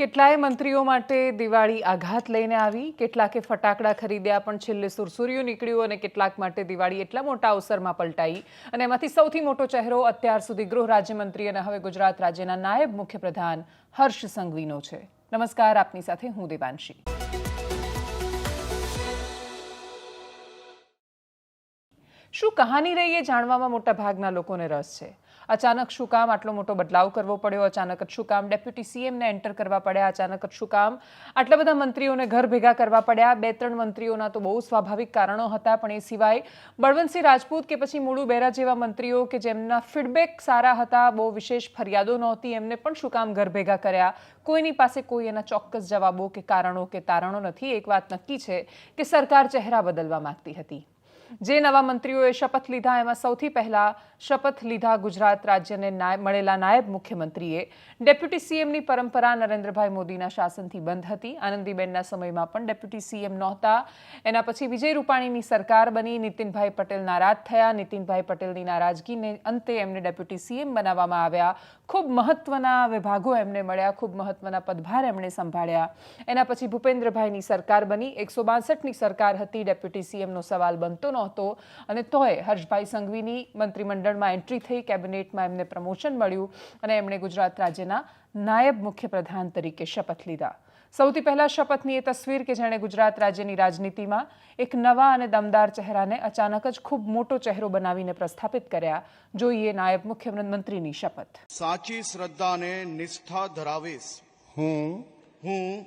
કેટલાય મંત્રીઓ માટે દિવાળી આઘાત લઈને આવી. કેટલાકે ફટાકડા ખરીદ્યા, પણ છેલ્લે સુરસુર્યું નીકળ્યું અને કેટલાક માટે દિવાળી એટલા મોટા અવસરમાં પલટાઈ. અને એમાંથી સૌથી મોટો ચહેરો અત્યાર સુધી ગૃહ રાજ્યમંત્રી અને હવે ગુજરાત રાજ્યના નાયબ મુખ્યપ્રધાન હર્ષ સંઘવીનો છે. નમસ્કાર, આપની સાથે હું દેવાંશી. શું કહાની રહી જાણવામાં મોટા ભાગના લોકોને રસ છે? અચાનક શું કામ આટલો મોટો બદલાવ કરવો પડ્યો? અચાનક જ શું કામ ડેપ્યુટી સીએમને એન્ટર કરવા પડ્યા? અચાનક જ શું કામ આટલા બધા મંત્રીઓને ઘર ભેગા કરવા પડ્યા? બે ત્રણ મંત્રીઓના તો બહુ સ્વાભાવિક કારણો હતા, પણ એ સિવાય બળવંતસિંહ રાજપૂત કે પછી મુળુ બેરા જેવા મંત્રીઓ કે જેમના ફીડબેક સારા હતા, બહુ વિશેષ ફરિયાદો નહોતી, એમને પણ શું કામ ઘર ભેગા કર્યા? કોઈની પાસે કોઈ એના ચોક્કસ જવાબો કે કારણો કે તારણો નથી, એક વાત નક્કી છે કે સરકાર ચહેરા બદલવા માંગતી હતી. જે નવા મંત્રીઓએ શપથ લીધા, એમાં સૌથી પહેલા શપથ લીધા ગુજરાત રાજ્યને મળેલા નાયબ મુખ્યમંત્રીએ. ડેપ્યુટી સીએમની પરંપરા નરેન્દ્રભાઈ મોદીના શાસનથી બંધ હતી. આનંદીબેનના સમયમાં પણ ડેપ્યુટી સીએમ નહોતા. એના પછી વિજય રૂપાણીની સરકાર બની. નીતિનભાઈ પટેલ નારાજ થયા. નીતિનભાઈ પટેલની નારાજગીને અંતે એમને ડેપ્યુટી સીએમ બનાવવામાં આવ્યા. ખૂબ મહત્વના વિભાગો એમને મળ્યા. ખૂબ મહત્વના પદભાર એમણે સંભાળ્યા. એના પછી ભૂપેન્દ્રભાઈની સરકાર બની. એકસો બાસઠની સરકાર હતી. ડેપ્યુટી સીએમનો સવાલ બનતો નહોતો અને તોય હર્ષભાઈ સંઘવીની મંત્રીમંડળમાં એન્ટ્રી થઈ, કેબિનેટમાં એમને પ્રમોશન મળ્યું અને એમણે ગુજરાત રાજ્યના નાયબ મુખ્યપ્રધાન તરીકે શપથ લીધા. સૌથી પહેલા શપથની એ તસવીર કે જેણે ગુજરાત રાજ્યની રાજનીતિમાં એક નવા અને દમદાર ચહેરાને અચાનક જ ખૂબ મોટો ચહેરો બનાવીને પ્રસ્થાપિત કર્યા. જોઈએ નાયબ મુખ્યમંત્રીની શપથ. સાચી શ્રદ્ધા અને નિષ્ઠા ધરાવીશ. હું હું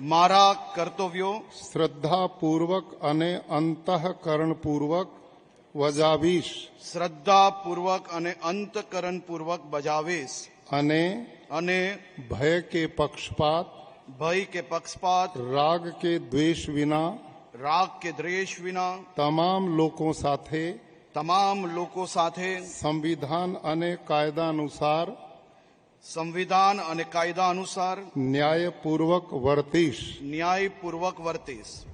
મારા કર્તવ્યો શ્રદ્ધાપૂર્વક અને અંતઃકરણપૂર્વક વજાવીશ. શ્રદ્ધાપૂર્વક અને અંતકરણપૂર્વક બજાવીશ. અને અને ભય કે પક્ષપાત ભય કે પક્ષપાત રાગ કે દ્વેષ વિના રાગ કે દ્વેષ વિના તમામ લોકો સાથે તમામ લોકો સાથે સંવિધાન અને કાયદા અનુસાર સંવિધાન અને કાયદા અનુસાર ન્યાયપૂર્વક વર્તીશ. ન્યાયપૂર્વક વર્તીશ.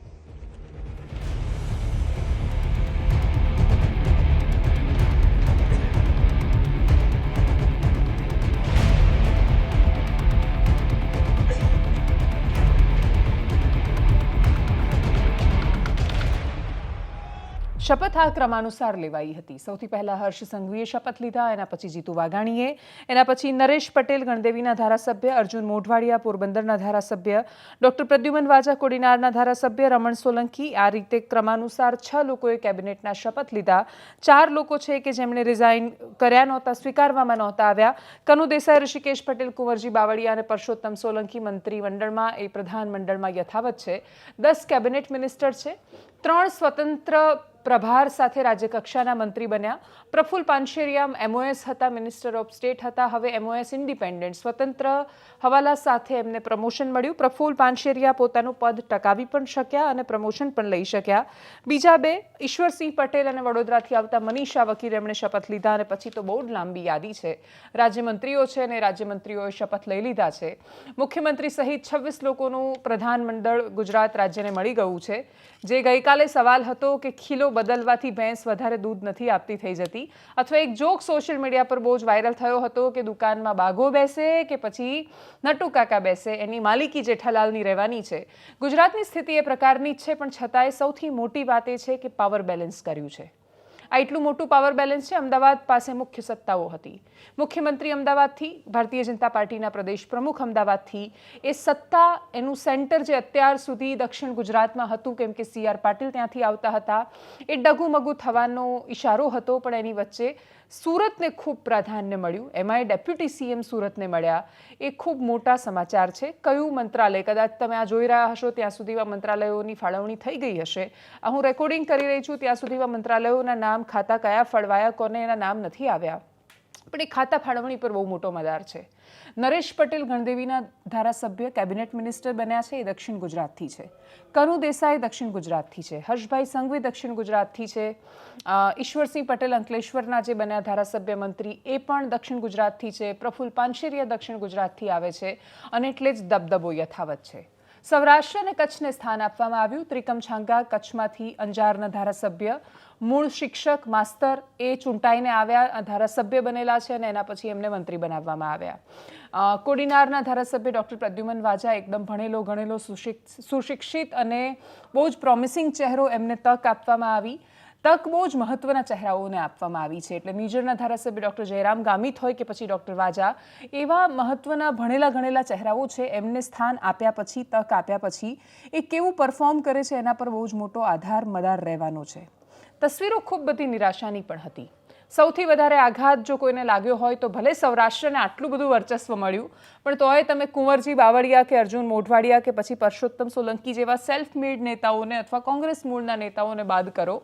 શપથ આ ક્રમાનુસાર લેવાઈ હતી. સૌથી પહેલા હર્ષ સંઘવીએ શપથ લીધા, એના પછી જીતુ વાઘાણીએ, એના પછી નરેશ પટેલ, ગણદેવીના ધારાસભ્ય, અર્જુન મોઢવાડિયા, પોરબંદરના ધારાસભ્ય, ડોક્ટર પ્રદ્યુમન વાજા, કોડીનારના ધારાસભ્ય, રમણ સોલંકી. આ રીતે ક્રમાનુસાર છ લોકોએ કેબિનેટના શપથ લીધા. ચાર લોકો છે કે જેમણે રિઝાઇન કર્યા નહોતા, સ્વીકારવામાં નહોતા આવ્યા. કનુ દેસાઈ, ઋષિકેશ પટેલ, કુંવરજી બાવળિયા અને પરસોત્તમ સોલંકી મંત્રી મંડળમાં એ પ્રધાનમંડળમાં યથાવત છે. દસ કેબિનેટ મિનિસ્ટર છે. ત્રણ સ્વતંત્ર પ્રભાર સાથે રાજ્યકક્ષાના મંત્રી બન્યા. પ્રફુલ પાનશેરિયામ એમઓએસ હતા મિનિસ્ટર ઓફ સ્ટેટ હતા. હવે એમઓએસ ઇન્ડિપેન્ડન્ટ સ્વતંત્ર હવાલા સાથે એમને પ્રમોશન મળ્યું. પ્રફુલ પાનશેરિયા પોતાનું પદ ટકાવી પણ શક્યા અને પ્રમોશન પણ લઈ શક્યા. બીજા બે, ઈશ્વરસિંહ પટેલ અને વડોદરાથી આવતા મનીષા વકીલ એમણે શપથ લીધા અને પછી તો બહુ જ લાંબી યાદી છે. રાજ્યમંત્રીઓ છે અને રાજ્યમંત્રીઓએ શપથ લઈ લીધા છે. મુખ્યમંત્રી સહિત છવ્વીસ લોકોનું પ્રધાનમંડળ ગુજરાત રાજ્યને મળી ગયું છે. જે ગઈકાલે સવાલ હતો કે ખીલો બદલવાથી ભેંસ વધારે દૂધ નથી આપતી થઈ જતી. અથવા એક જોક સોશિયલ મીડિયા પર બહુ જ વાયરલ થયો હતો કે દુકાનમાં બાઘો બેસે કે પછી નટુ કાકા બેસે. એની માલિકી જેઠાલાલની રહેવાની છે. ગુજરાતની સ્થિતિ એ પ્રકારની જ છે, પણ છતાંય સૌથી મોટી વાત એ છે કે પાવર બેલેન્સ કર્યું છે. આ એટલું મોટું પાવર બેલેન્સ છે, અમદાવાદ પાસે મુખ્ય સત્તાઓ હતી. મુખ્યમંત્રી અમદાવાદથી, ભારતીય જનતા પાર્ટીના પ્રદેશ પ્રમુખ અમદાવાદથી. એ સત્તા, એનું સેન્ટર જે અત્યાર સુધી દક્ષિણ ગુજરાતમાં હતું, કેમ કે સી આર પાટીલ ત્યાંથી આવતા હતા. એ ડગુમગુ થવાનો ઇશારો હતો, પણ એની વચ્ચે સુરતને ખૂબ પ્રાધાન્ય મળ્યું. એમાંય ડેપ્યુટી સીએમ સુરતને મળ્યા. એ ખૂબ મોટા સમાચાર છે. કયું મંત્રાલય? કદાચ તમે આ જોઈ રહ્યા હશો, ત્યાં સુધીમાં મંત્રાલયોની ફાળવણી થઈ ગઈ હશે. હું રેકોર્ડિંગ કરી રહી છું, ત્યાં સુધીમાં મંત્રાલયોના નામ ખાતા કયા ફળવાયા કોને એના નામ નથી આવ્યા. પણ એ ખાતા ફાળવણી પર બહુ મોટો મદાર છે. નરેશ પટેલ ગણદેવીના ધારાસભ્ય, કેબિનેટ મિનિસ્ટર બન્યા છે, એ દક્ષિણ ગુજરાતથી છે. કનુ દેસાઈ દક્ષિણ ગુજરાતથી છે. હર્ષભાઈ સંઘવી દક્ષિણ ગુજરાતથી છે. ઈશ્વરસિંહ પટેલ અંકલેશ્વરના જે બન્યા ધારાસભ્ય મંત્રી, એ પણ દક્ષિણ ગુજરાતથી છે. પ્રફુલ્લ પાનશેરિયા દક્ષિણ ગુજરાતથી આવે છે. અને એટલે જ દબદબો યથાવત છે. સૌરાષ્ટ્ર અને કચ્છને સ્થાન આપવામાં આવ્યું. ત્રિકમ છાંગા કચ્છમાંથી અંજારના ધારાસભ્ય, મૂળ શિક્ષક, માસ્તર એ ચૂંટાઈને આવ્યા. ધારાસભ્ય બનેલા છે અને એના પછી એમને મંત્રી બનાવવામાં આવ્યા. કોડીનારના ધારાસભ્ય ડૉક્ટર પ્રદ્યુમન વાજા એકદમ ભણેલો, ગણેલો સુશિક્ષિત અને બહુ જ પ્રોમિસિંગ ચહેરો એમને તક આપવામાં આવી. તક બહુ જ મહત્વના ચહેરાઓને આપવામાં આવી છે. એટલે મેજરના ધારાસભ્ય ડૉક્ટર જયરામ ગામિત હોય કે પછી ડૉક્ટર વાજા, એવા મહત્વના ભણેલા ગણેલા ચહેરાઓ છે, એમને સ્થાન આપ્યા પછી, તક આપ્યા પછી, એ કેવું પરફોર્મ કરે છે એના પર બહુ જ મોટો આધાર મદાર રહેવાનો છે. તસવીરો ખૂબ બધી નિરાશાની પણ હતી. સૌથી વધારે આઘાત જો કોઈને લાગ્યો હોય તો ભલે સૌરાષ્ટ્રને આટલું બધું વર્ચસ્વ મળ્યું, પણ તોય તમે કુંવરજી બાવળિયા કે અર્જુન મોઢવાડિયા કે પછી પરસોત્તમ સોલંકી જેવા સેલ્ફ મેડ નેતાઓને અથવા કોંગ્રેસ મૂળના નેતાઓને બાદ કરો,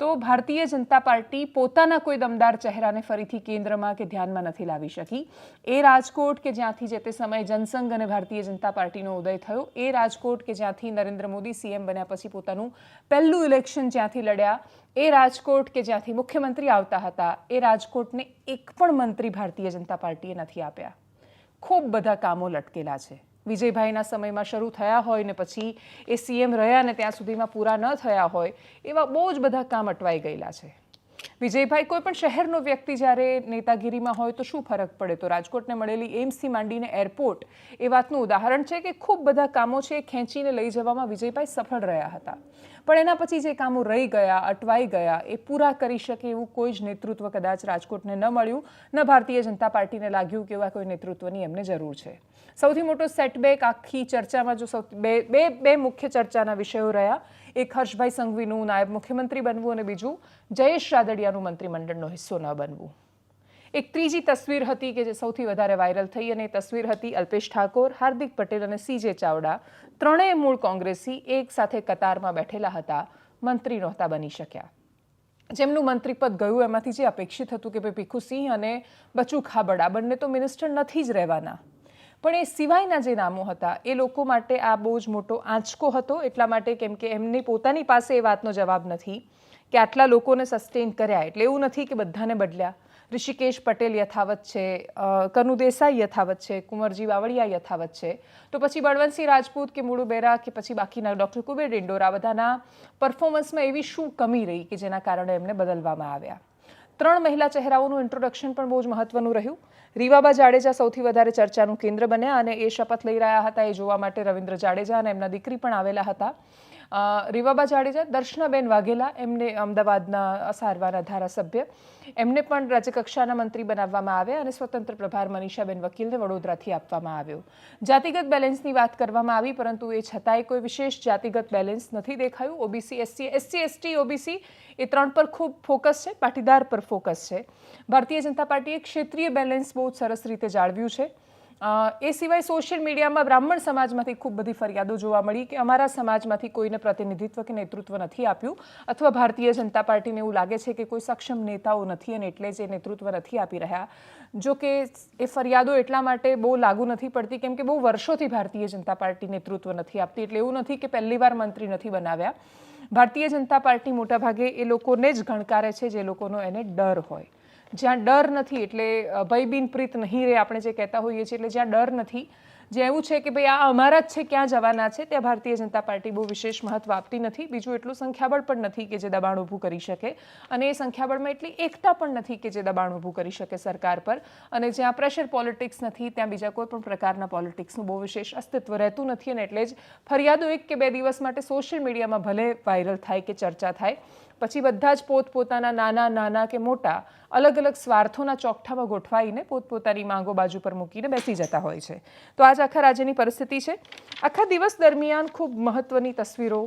તો ભારતીય જનતા પાર્ટી પોતાના કોઈ દમદાર ચહેરાને ફરીથી કેન્દ્રમાં કે ધ્યાનમાં નથી લાવી શકી. એ રાજકોટ કે જ્યાંથી જે તે સમયે જનસંઘ અને ભારતીય જનતા પાર્ટીનો ઉદય થયો, એ રાજકોટ કે જ્યાંથી નરેન્દ્ર મોદી સીએમ બન્યા પછી પોતાનું પહેલું ઇલેક્શન જ્યાંથી લડ્યા એ રાજકોટ કે જ્યાંથી મુખ્યમંત્રી આવતા હતા, એ રાજકોટને એક પણ મંત્રી ભારતીય જનતા પાર્ટીએ નથી આપ્યા. ખૂબ બધા કામો લટકેલા છે. વિજયભાઈના સમયમાં શરૂ થયા હોય ને પછી એ સીએમ રહ્યા ને ત્યાં સુધીમાં પૂરા ન થયા હોય, એવા બહુ જ બધા કામ અટવાઈ ગયેલા છે. વિજયભાઈ, કોઈ પણ શહેરનો વ્યક્તિ જ્યારે નેતાગીરીમાં હોય તો શું ફરક પડે? તો રાજકોટને મળેલી એમ્સથી માંડીને એરપોર્ટ, એ વાતનું ઉદાહરણ છે કે ખૂબ બધા કામો છે ખેંચીને લઈ જવામાં વિજયભાઈ સફળ રહ્યા હતા. પણ એના પછી જે કામો રહી ગયા, અટવાઈ ગયા, એ પૂરા કરી શકે એવું કોઈ જ નેતૃત્વ કદાચ રાજકોટને ન મળ્યું. ન ભારતીય જનતા પાર્ટીને લાગ્યું કે એવા કોઈ નેતૃત્વની એમને જરૂર છે. સૌથી મોટો સેટબેક આખી ચર્ચામાં જો સૌથી બે બે બે મુખ્ય ચર્ચાના વિષયો રહ્યા. એક હર્ષભાઈ સંઘવીનું, નાયબ મુખ્યમંત્રી બનવું અને બીજું જયેશ રાદડિયાનું મંત્રીમંડળનો હિસ્સો ન બનવું. એક ત્રીજી તસવીર હતી કે જે સૌથી વધારે વાયરલ થઈ અને તસવીર હતી અલ્પેશ ઠાકોર, હાર્દિક પટેલ અને સીજે ચાવડા. ત્રણેય મૂળ કોંગ્રેસી એક સાથે કતારમાં બેઠેલા હતા, મંત્રી નહોતા બની શક્યા. જેમનું મંત્રીપદ ગયું એમાંથી જે અપેક્ષિત હતું કે ભાઈ ભીખુસિંહ અને બચુ ખાબડ બંને તો મિનિસ્ટર નથી જ રહેવાના. પણ એ સિવાયના જે નામો હતા, એ લોકો માટે આ બહુ જ મોટો આંચકો હતો, એટલા માટે કેમ કે એમની પોતાની પાસે એ વાતનો જવાબ નથી. કે આટલા લોકોને સસ્ટેન કર્યા. એટલે એવું નથી કે બધાને બદલ્યા. ઋષિકેશ પટેલ યથાવત છે કનુ દેસાઈ યથાવત છે, કુંવરજી બાવળિયા યથાવત છે. તો પછી બળવંતસિંહ રાજપૂત કે મુળુ બેરા કે પછી બાકીના ડૉક્ટર કુબેર ડિંડોરા બધાના પરફોર્મન્સમાં એવી શું કમી રહી કે જેના કારણે એમને બદલવામાં આવ્યા. ત્રણ મહિલા ચહેરાઓનું ઇન્ટ્રોડક્શન પણ બહુ જ મહત્વનું રહ્યું. રીવાબા જાડેજા સૌથી વધારે ચર્ચાનું કેન્દ્ર બન્યા અને એ શપથ લઈ રહ્યા હતા એ જોવા માટે રવિન્દ્ર જાડેજા અને એમના દીકરી પણ આવેલા હતા. રીવાબા જાડેજા, દર્શનાબેન વાઘેલા, એમને અમદાવાદના સારવારના ધારાસભ્ય. એમને પણ રાજ્યકક્ષાના મંત્રી બનાવવામાં આવ્યા અને સ્વતંત્ર પ્રભાર મનીષાબેન વકીલને વડોદરાથી આપવામાં આવ્યો. જાતિગત બેલેન્સની વાત કરવામાં આવી, પરંતુ એ છતાંય કોઈ વિશેષ જાતિગત બેલેન્સ નથી દેખાયું. OBC, SC SC, ST, OBC એ ત્રણ પર ખૂબ ફોકસ છે, પાટીદાર પર ફોકસ છે. ભારતીય જનતા પાર્ટીએ ક્ષેત્રીય બેલેન્સ બહુ સરસ રીતે જાળવ્યું છે. એ સિવાય સોશિયલ મીડિયામાં બ્રાહ્મણ સમાજમાંથી ખૂબ બધી ફરિયાદો જોવા મળી કે અમારા સમાજમાંથી કોઈને પ્રતિનિધિત્વ કે નેતૃત્વ નથી આપ્યું અથવા ભારતીય જનતા પાર્ટીને એવું લાગે છે કે કોઈ સક્ષમ નેતાઓ નથી અને એટલે જ એ નેતૃત્વ નથી આપી રહ્યા. જો કે એ ફરિયાદો એટલા માટે બહુ લાગુ નથી પડતી કેમ કે બહુ વર્ષોથી ભારતીય જનતા પાર્ટી નેતૃત્વ નથી આપતી એટલે એવું નથી કે પહેલીવાર મંત્રી નથી બનાવ્યા. ભારતીય જનતા પાર્ટી મોટાભાગે એ લોકોને જ ગણકારે છે, જે લોકોનો એને ડર હોય. જ્યાં ડર નથી, એટલે ભય ભયબીન પ્રીત નહીં રે આપણે જે કહેતા હોઈએ છીએ, એટલે જ્યાં ડર નથી. જે એવું છે કે ભાઈ આ અમારા જ છે, ક્યાં જવાના છે, ત્યાં ભારતીય જનતા પાર્ટી બહુ વિશેષ મહત્વ આપતી નથી. બીજું એટલું સંખ્યાબળ પણ નથી કે જે દબાણ ઊભું કરી શકે. અને એ સંખ્યાબળમાં એટલી એકતા પણ નથી કે જે દબાણ ઊભું કરી શકે સરકાર પર. અને જ્યાં પ્રેશર પોલિટિક્સ નથી, ત્યાં બીજા કોઈ પણ પ્રકારના પોલિટિક્સનું બહુ વિશેષ અસ્તિત્વ રહેતું નથી. અને એટલે જ ફરિયાદો એક કે બે દિવસ માટે સોશિયલ મીડિયામાં ભલે વાયરલ થાય કે ચર્ચા થાય પછી બધા જ પોતપોતાના નાના નાના કે મોટા અલગ અલગ સ્વાર્થોના ચોકઠામાં ગોઠવાઈને પોતપોતાની માંગો બાજુ પર મૂકીને બેસી જતા હોય છે. તો આજ આખા રાજ્યની પરિસ્થિતિ છે. આખા દિવસ દરમિયાન ખૂબ મહત્વની તસવીરો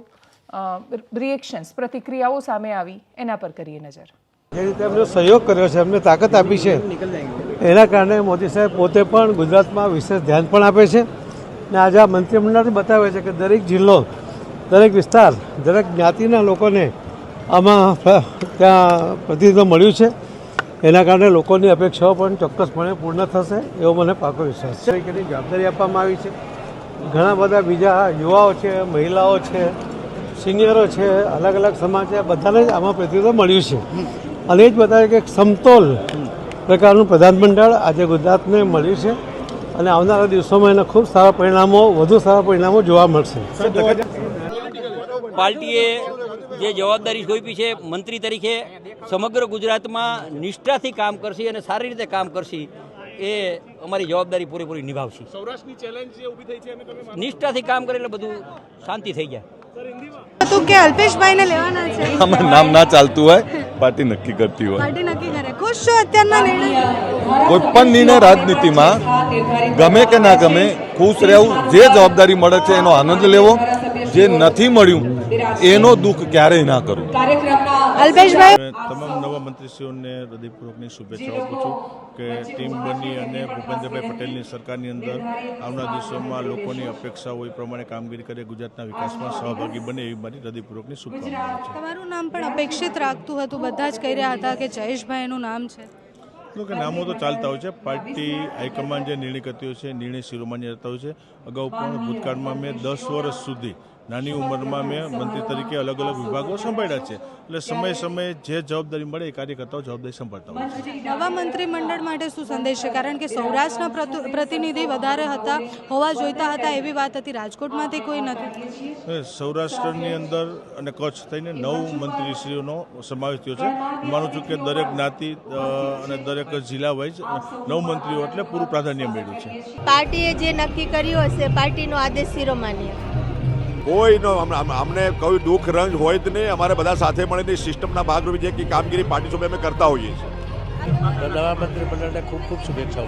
રિએક્શન્સ પ્રતિક્રિયાઓ સામે આવી. એના પર કરીએ નજર. જે રીતે એમનો સહયોગ કર્યો છે, એમને તાકાત આપી છે, એના કારણે મોદી સાહેબ પોતે પણ ગુજરાતમાં વિશેષ ધ્યાન પણ આપે છે. અને આજે આ મંત્રીમંડળથી બતાવે છે કે દરેક જિલ્લો, દરેક વિસ્તાર, દરેક જ્ઞાતિના લોકોને આમાં ત્યાં પ્રતિનિધિત્વ મળ્યું છે. એના કારણે લોકોની અપેક્ષાઓ પણ ચોક્કસપણે પૂર્ણ થશે એવો મને પાકો વિશ્વાસ છે. તરીકેની જવાબદારી આપવામાં આવી છે. ઘણા બધા બીજા યુવાઓ છે મહિલાઓ છે સિનિયરો છે અલગ અલગ સમાજ છે બધાને જ આમાં પ્રતિનિધિત્વ મળ્યું છે. અને એ જ બતાવે કે એક સમતોલ પ્રકારનું પ્રધાનમંડળ આજે ગુજરાતને મળ્યું છે. અને આવનારા દિવસોમાં એના ખૂબ સારા પરિણામો વધુ સારા પરિણામો જોવા મળશે. પાર્ટીએ જે જવાબદારી સોંપી છે મંત્રી તરીકે સમગ્ર ગુજરાતમાં નિષ્ઠાથી કામ કરશે અને સારી રીતે કામ કરશે એ અમારી જવાબદારી પૂરેપૂરી નિભાવશે. નિષ્ઠાથી કામ કરે એટલે બધું શાંતિ થઈ જાય. હતું કે અલ્પેશભાઈને લેવાના છે. નામ ના ચાલતું હોય પાર્ટી નક્કી કરતી હોય. પાર્ટી નક્કી કરે. ખુશ છો અત્યારના નિર્ણય? કોઈ પણ નિર્ણય રાજનીતિમાં ગમે કે ના ગમે ખુશ રહેવું જે જવાબદારી મળે છે એનો આનંદ લેવો જે નથી મળ્યું એનો દુઃખ ક્યારેય ના કરું. અલ્પેશભાઈ તમામ નવા મંત્રીશ્રીઓને હૃદયપૂર્વકની શુભેચ્છાઓ આપું છું કે ટીમ બની અને ભૂપેન્દ્રભાઈ પટેલની સરકારની અંદર આવનાર દિવસોમાં લોકોની અપેક્ષાઓ એ પ્રમાણે કામગીરી કરે ગુજરાતના વિકાસમાં સહભાગી બને એવી મારી હૃદયપૂર્વકની શુભકામનાઓ છે. તમારું નામ પણ અપેક્ષિત રાખતું હતું બધા જ કહી રહ્યા હતા કે જયેશભાઈનું નામ છે. કે નામો તો ચાલતા હોય છે પાર્ટી હાઈકમાન્ડ જે નિર્ણય કરતી હોય છે નિર્ણય શિરોમાન્ય રહેતા હોય છે. અગાઉ પણ ભૂતકાળમાં મેં દસ વર્ષ સુધી નાની ઉંમરમાં મેં મંત્રી તરીકે અલગ અલગ વિભાગો સંભાળ્યા છે. એટલે સમય સમયે જે જવાબદારી મળે એ કાર્યકર્તાઓ જવાબદારી સંભાળતા હોય છે. નવા મંત્રીમંડળ માટે શું સંદેશ છે? કારણ કે સૌરાષ્ટ્રના પ્રતુ- પ્રતિનિધિ વધારે હતા હોવા જોઈતા હતા એવી વાત હતી. રાજકોટમાંથી કોઈ નથી. સૌરાષ્ટ્રની અંદર અને કચ્છ થઈને નવ મંત્રીશ્રીઓનો સમાવેશ થયો છે. હું માનું છું કે દરેક જ્ઞાતિ અને દરેક જિલ્લા વાઇઝ નવ મંત્રીઓ એટલે પૂરું પ્રાધાન્ય મેળવ્યું છે. પાર્ટીએ જે નક્કી કર્યું હશે પાર્ટીનો આદેશ શિરોમાન્ય. કોઈનો અમ- અમ- અમને કોઈ દુઃખ રંજ હોય જ નહીં. અમારે બધા સાથે મળીને સિસ્ટમના ભાગરૂપે જે કામગીરી પાર્ટી સ્વરૂપે અમે કરતા હોઈએ છીએ. નવા મંત્રીમંડળને ખૂબ ખૂબ શુભેચ્છાઓ.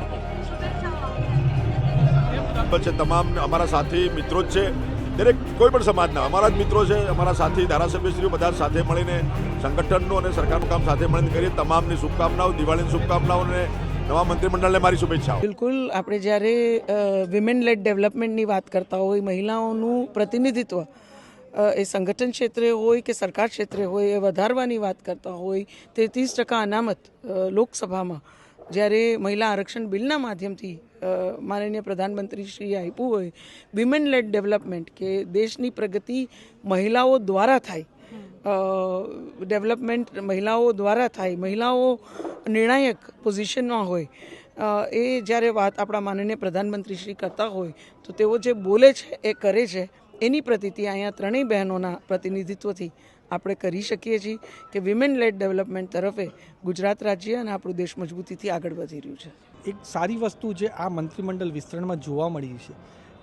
છે તમામ અમારા સાથી મિત્રો જ છે. દરેક કોઈ પણ સમાજના અમારા જ મિત્રો છે અમારા સાથી ધારાસભ્યશ્રીઓ બધા સાથે મળીને સંગઠનનું અને સરકારનું કામ સાથે મળીને કરીએ. તમામની શુભકામનાઓ દિવાળીની શુભકામનાઓ અને નવા મંત્રીમંડળને મારી શુભેચ્છાઓ. બિલકુલ, આપણે જ્યારે વિમેન લેડ ડેવલપમેન્ટની વાત કરતા હોય, મહિલાઓનું પ્રતિનિધિત્વ એ સંગઠન ક્ષેત્રે હોય કે સરકાર ક્ષેત્રે હોય, એ વધારવાની વાત કરતા હોય, તે ત્રીસ ટકા અનામત લોકસભામાં, જ્યારે મહિલા આરક્ષણ બિલના માધ્યમથી માનનીય પ્રધાનમંત્રીશ્રીએ આપ્યું હોય વિમેન લેડ ડેવલપમેન્ટ કે દેશની પ્રગતિ મહિલાઓ દ્વારા થાય ડેવલપમેન્ટ મહિલાઓ દ્વારા થાય, મહિલાઓ નિર્ણાયક પોઝિશનમાં હોય. એ જ્યારે વાત આપણા માનનીય પ્રધાનમંત્રી શ્રી કરતા હોય, તો તેઓ જે બોલે છે, એ કરે છે, એની પ્રતિતિ અહીંયા ત્રણેય બહેનોના પ્રતિનિધિત્વથી આપણે કરી શકીએ છીએ કે વિમેન લેડ ડેવલપમેન્ટ તરફે ગુજરાત રાજ્ય અને આપણું દેશ મજબૂતીથી આગળ વધી રહ્યું છે. એક સારી વસ્તુ જે આ મંત્રીમંડળ વિસ્તરણમાં જોવા મળી છે,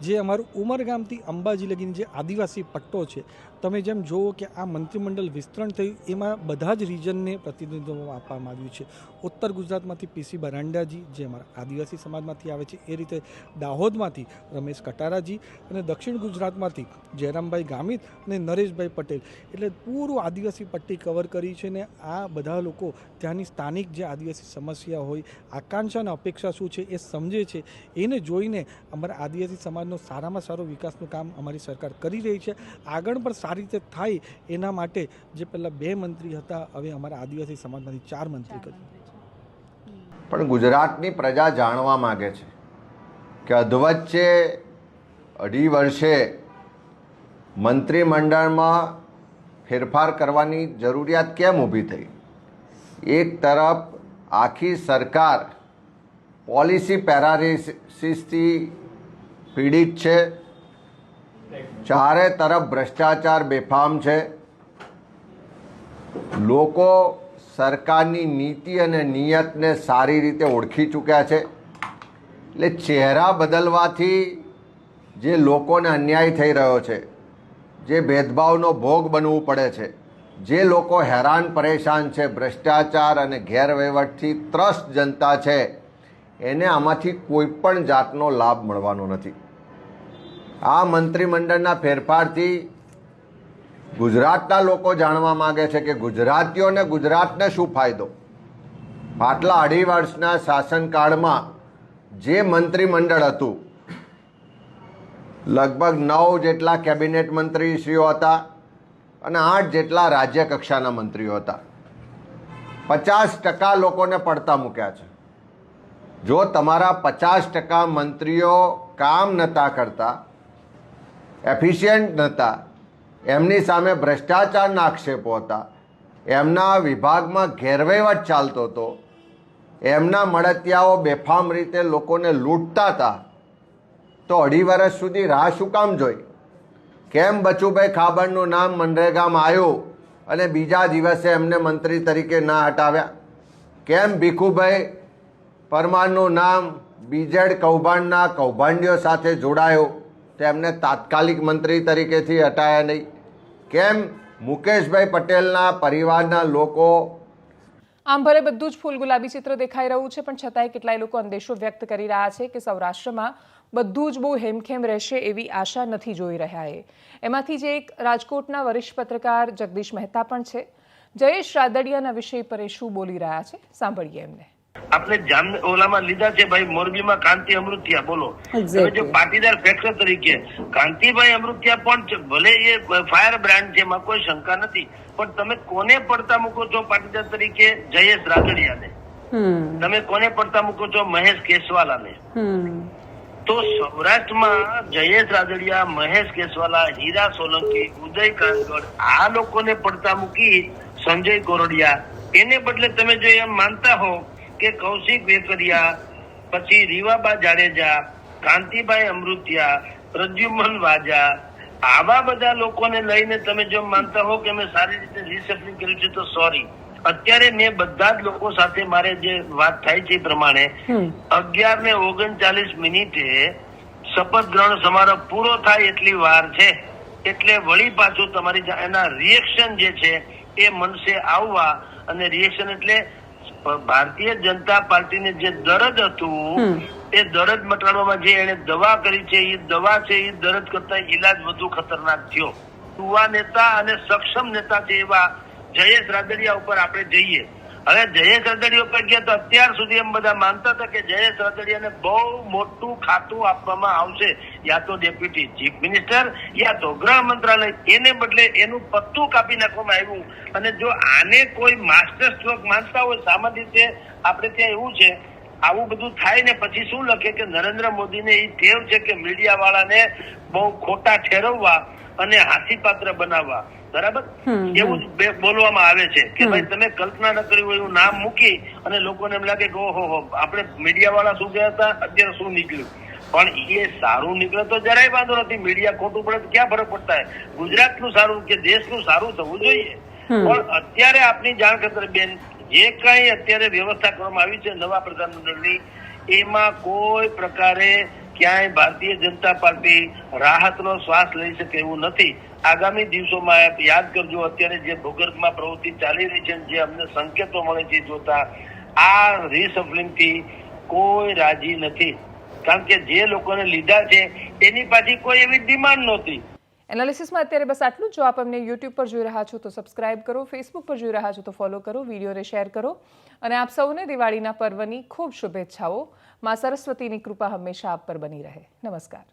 જે અમારું ઉમરગામથી અંબાજી લગીની જે આદિવાસી પટ્ટો છે તમે જેમ જુઓ કે આ મંત્રીમંડળ વિસ્તરણ થયું, એમાં બધા જ રિજનને પ્રતિનિધિત્વ આપવામાં આવ્યું છે. ઉત્તર ગુજરાતમાંથી પીસી બરાંડાજી, જે અમારા આદિવાસી સમાજમાંથી આવે છે, એ રીતે દાહોદમાંથી રમેશ કટારાજી અને દક્ષિણ ગુજરાતમાંથી જયરામભાઈ ગામિત અને નરેશભાઈ પટેલ. એટલે પૂરું આદિવાસી પટ્ટી કવર કરી છે ને આ બધા લોકો ત્યાંની સ્થાનિક જે આદિવાસી સમસ્યા હોય, આકાંક્ષા અને અપેક્ષા શું છે એ સમજે છે. એને જોઈને અમારા આદિવાસી સમાજનો સારામાં સારો વિકાસનું કામ અમારી સરકાર કરી રહી છે. આગળ પણ સારી રીતે થાય એના માટે જે પહેલાં બે મંત્રી હતા હવે અમારા આદિવાસી સમાજમાંથી ચાર મંત્રી કરી પણ ગુજરાતની પ્રજા જાણવા માગે છે કે અધવચ્ચે અઢી વર્ષે મંત્રીમંડળમાં ફેરફાર કરવાની જરૂરિયાત કેમ ઊભી થઈ? એક તરફ આખી સરકાર પોલિસી પેરાલિસિસથી પીડિત છે ચારે તરફ ભ્રષ્ટાચાર બેફામ છે. લોકો સરકારની નીતિ અને નિયતને સારી રીતે ઓળખી ચૂક્યા છે. એટલે ચહેરા બદલવાથી જે લોકોને અન્યાય થઈ રહ્યો છે, જે ભેદભાવનો ભોગ બનવું પડે છે, જે લોકો હેરાન પરેશાન છે, ભ્રષ્ટાચાર અને ગેરવહીવટથી ત્રસ્ત જનતા છે, એને આમાંથી કોઈ પણ જાતનો લાભ મળવાનો નથી. આ મંત્રીમંડળના ફેરફારથી ગુજરાતના લોકો જાણવા માગે છે કે ગુજરાતીઓને ગુજરાતને શું ફાયદો? પાટલા અઢી વર્ષના શાસનકાળમાં જે મંત્રીમંડળ હતું, લગભગ નવ જેટલા કેબિનેટ મંત્રીશ્રીઓ હતા અને આઠ જેટલા રાજ્ય કક્ષાના મંત્રીઓ હતા. પચાસ ટકા લોકોને પડતા મૂક્યા છે. જો તમારા પચાસ ટકા મંત્રીઓ કામ નહોતા કરતા એફિશિયન્ટ નહોતા એમની સામે ભ્રષ્ટાચારના આક્ષેપો હતા. એમના વિભાગમાં ગેરવહીવટ ચાલતો હતો. એમના મળતિયાઓ બેફામ રીતે લોકોને લૂંટતા હતા. તો અઢી વર્ષ સુધી રાહ શું કામ જોઈ? કેમ બચુભાઈ ખાબડનું નામ મનરેગામાં આવ્યું અને બીજા દિવસે એમને મંત્રી તરીકે ના હટાવ્યા? કેમ ભીખુભાઈ પરમારનું નામ બીજેડ કૌભાંડના કૌભાંડીઓ સાથે જોડાયું? તો એમને તાત્કાલિક મંત્રી તરીકેથી હટાયા નહીં. કેમ? મુકેશભાઈ પટેલના પરિવારના લોકો આમ ભલે બધું જ ફૂલ ગુલાબી ચિત્ર દેખાઈ રહ્યું છે, પણ છતાંય કેટલાય લોકો અંદેશો વ્યક્ત કરી રહ્યા છે કે સૌરાષ્ટ્રમાં બધું જ બહુ હેમખેમ રહેશે એવી આશા નથી જોઈ રહ્યા એ. એમાંથી જે એક રાજકોટના વરિષ્ઠ પત્રકાર જગદીશ મહેતા પણ છે. જયેશ રાદડિયાના વિષય પર એ શું બોલી રહ્યા છે? સાંભળીએ એમને. આપણે જામ ઓલામાં લીધા છે ભાઈ મોરબીમાં કાંતિ અમૃતિયા બોલો. તમે જો પાટીદાર ફેક્ટર તરીકે કાંતિભાઈ અમૃતિયા પણ ભલે એ ફાયર બ્રાન્ડ છે એમાં કોઈ શંકા નથી. પણ તમે કોને પડતા મૂકો છો પાટીદાર તરીકે? જયેશ રાદડિયાને. તમે કોને પડતા મૂકો છો? મહેશ કેસવાલાને. તો સૌરાષ્ટ્રમાં જયેશ રાદડિયા મહેશ કેસવાલા હીરા સોલંકી ઉદય કાનગડ આ લોકોને પડતા મૂકી સંજય ગોરડિયા. એને બદલે તમે જો એમ માનતા હો કે કૌશિક વેકરિયા પછી રીવાબા જાડેજા કાંતિભાઈ અમૃતિયા પ્રદ્યુમન વાજા આવા બધા લોકોને લઈને તમે જો માનતા હો કે મેં સારી રીતે રિસેપ્લિંગ કર્યું છે તો સોરી અત્યારે મેં બધા જ લોકો સાથે મારે જે વાત થાય છે એ પ્રમાણે અગિયાર ને ઓગણચાલીસ મિનિટે શપથ ગ્રહણ સમારોહ પૂરો થાય એટલી વાર છે. એટલે વળી પાછું તમારી એના રિએક્શન જે છે એ મનસે આવવા અને રિએક્શન એટલે ભારતીય જનતા પાર્ટીને જે દરદ હતું એ દરદ મટાડવામાં જે એને દવા કરી છે એ દવા છે એ દરદ કરતા ઈલાજ વધુ ખતરનાક થયો. યુવા નેતા અને સક્ષમ નેતા છે એવા જયેશ રાદડિયા ઉપર આપણે જઈએ. હવે જયેશ રાદડિયા ઉપર ગયા તો અત્યાર સુધી એમ બધા માનતા હતા કે જયેશ રાદડિયાને બહુ મોટું ખાતું આપવામાં આવશે. યા તો ડેપ્યુટી ચીફ મિનિસ્ટર, યા તો ગૃહ મંત્રાલય. એને બદલે એનું પત્તું કાપી નાખવામાં આવ્યું. અને જો આને કોઈ માસ્ટર સ્ટ્રોક માનતા હોય, સામાન્ય રીતે આપણે ત્યાં એવું છે, આવું બધું થાય ને પછી શું લખે કે નરેન્દ્ર મોદીને એ ટેવ છે કે મીડિયા વાળાને બહુ ખોટા ઠેરવવા અને હાસ્યપાત્ર બનાવવા. બરાબર? એવું જ બોલવામાં આવે છે કે ભાઈ તમે કલ્પના ન કરી હોય એવું નામ મૂકી અને લોકોને એમ લાગે કે ઓહો હો આપણે મીડિયા વાળા શું ગયા હતા? અત્યારે શું નીકળ્યું? પણ એ સારું નીકળે તો જરાય વાંધો નથી. મીડિયા ખોટું પડે તો ક્યાં ફરક પડતા ગુજરાતનું સારું કે દેશનું સારું થવું જોઈએ. પણ અત્યારે આપની જાણ ખાતર બેન જે કઈ અત્યારે વ્યવસ્થા કરવામાં આવી છે નવા પ્રધાનમંત્રીની એમાં કોઈ પ્રકારે ક્યાંય ભારતીય જનતા પાર્ટી રાહતનો શ્વાસ લઈ શકે એવું નથી. આગામી દિવસોમાં યાદ કરજો, અત્યારે જે ભૂગર્ભમાં પ્રવૃત્તિ ચાલી રહી છે જે અમને સંકેતો મળે છે જોતા, આ રીસફલિંગથી કોઈ રાજી નથી. કારણ કે જે લોકોને લીધા છે, એની પાછી કોઈ એવી ડિમાન્ડ નહોતી. એનાલિસિસમાં અત્યારે બસ આટલું જો આપ અમને યુટ્યુબ પર જોઈ રહ્યા છો તો સબસ્ક્રાઇબ કરો, ફેસબુક પર જોઈ રહ્યા છો તો ફોલો કરો, વિડીયોને શેર કરો. અને આપ સૌને દિવાળીના પર્વની ખૂબ શુભેચ્છાઓ. મા સરસ્વતીની કૃપા હંમેશા આપ પર બની રહે. નમસ્કાર.